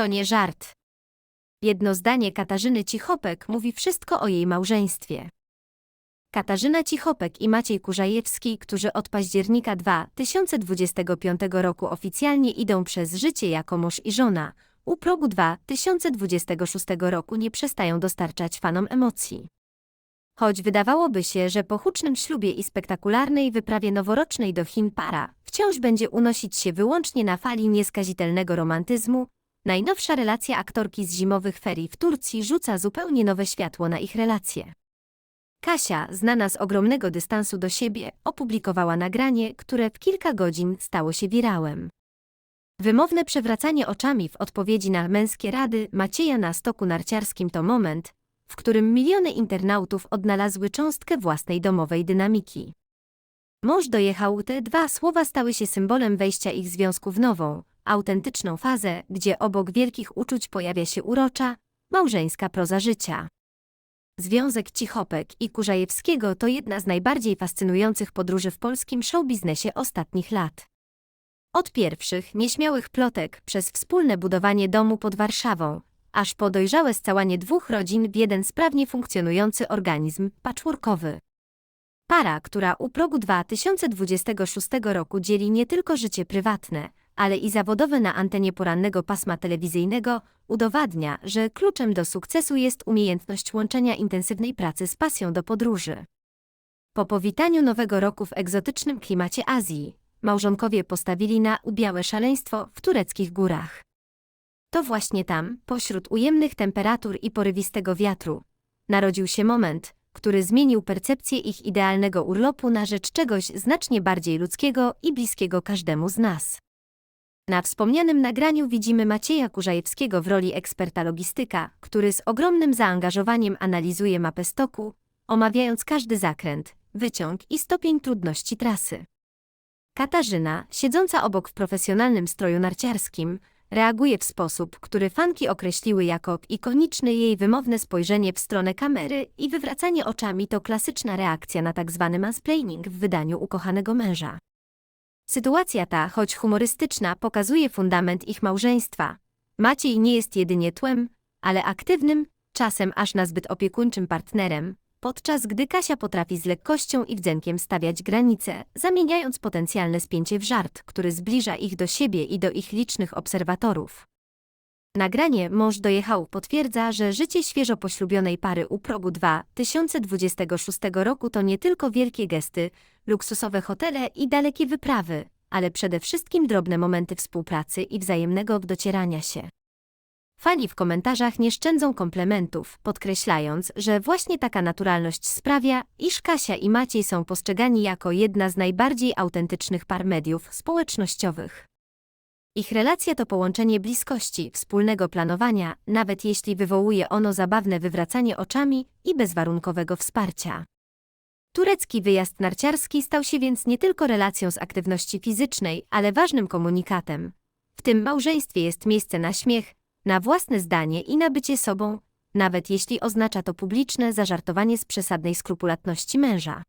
To nie żart. Jedno zdanie Katarzyny Cichopek mówi wszystko o jej małżeństwie. Katarzyna Cichopek i Maciej Kurzajewski, którzy od października 2025 roku oficjalnie idą przez życie jako mąż i żona, u progu 2026 roku nie przestają dostarczać fanom emocji. Choć wydawałoby się, że po hucznym ślubie i spektakularnej wyprawie noworocznej do Chin para wciąż będzie unosić się wyłącznie na fali nieskazitelnego romantyzmu, najnowsza relacja aktorki z zimowych ferii w Turcji rzuca zupełnie nowe światło na ich relacje. Kasia, znana z ogromnego dystansu do siebie, opublikowała nagranie, które w kilka godzin stało się wirałem. Wymowne przewracanie oczami w odpowiedzi na męskie rady Macieja na stoku narciarskim to moment, w którym miliony internautów odnalazły cząstkę własnej domowej dynamiki. Mąż dojechał, te dwa słowa stały się symbolem wejścia ich związku w nową, autentyczną fazę, gdzie obok wielkich uczuć pojawia się urocza, małżeńska proza życia. Związek Cichopek i Kurzajewskiego to jedna z najbardziej fascynujących podróży w polskim showbiznesie ostatnich lat. Od pierwszych, nieśmiałych plotek przez wspólne budowanie domu pod Warszawą, aż po dojrzałe scalanie dwóch rodzin w jeden sprawnie funkcjonujący organizm patchworkowy. Para, która u progu 2026 roku dzieli nie tylko życie prywatne, ale i zawodowe na antenie porannego pasma telewizyjnego, udowadnia, że kluczem do sukcesu jest umiejętność łączenia intensywnej pracy z pasją do podróży. Po powitaniu nowego roku w egzotycznym klimacie Azji, małżonkowie postawili na białe szaleństwo w tureckich górach. To właśnie tam, pośród ujemnych temperatur i porywistego wiatru, narodził się moment, który zmienił percepcję ich idealnego urlopu na rzecz czegoś znacznie bardziej ludzkiego i bliskiego każdemu z nas. Na wspomnianym nagraniu widzimy Macieja Kurzajewskiego w roli eksperta logistyka, który z ogromnym zaangażowaniem analizuje mapę stoku, omawiając każdy zakręt, wyciąg i stopień trudności trasy. Katarzyna, siedząca obok w profesjonalnym stroju narciarskim, reaguje w sposób, który fanki określiły jako ikoniczny jej wymowne spojrzenie w stronę kamery i wywracanie oczami to klasyczna reakcja na tzw. mansplaining w wydaniu ukochanego męża. Sytuacja ta, choć humorystyczna, pokazuje fundament ich małżeństwa. Maciej nie jest jedynie tłem, ale aktywnym, czasem aż nazbyt opiekuńczym partnerem, podczas gdy Kasia potrafi z lekkością i wdzenkiem stawiać granice, zamieniając potencjalne spięcie w żart, który zbliża ich do siebie i do ich licznych obserwatorów. Nagranie Mąż dojechał potwierdza, że życie świeżo poślubionej pary u progu 2026 roku to nie tylko wielkie gesty, luksusowe hotele i dalekie wyprawy, ale przede wszystkim drobne momenty współpracy i wzajemnego docierania się. Fani w komentarzach nie szczędzą komplementów, podkreślając, że właśnie taka naturalność sprawia, iż Kasia i Maciej są postrzegani jako jedna z najbardziej autentycznych par mediów społecznościowych. Ich relacja to połączenie bliskości, wspólnego planowania, nawet jeśli wywołuje ono zabawne wywracanie oczami i bezwarunkowego wsparcia. Turecki wyjazd narciarski stał się więc nie tylko relacją z aktywności fizycznej, ale ważnym komunikatem. W tym małżeństwie jest miejsce na śmiech, na własne zdanie i na bycie sobą, nawet jeśli oznacza to publiczne zażartowanie z przesadnej skrupulatności męża.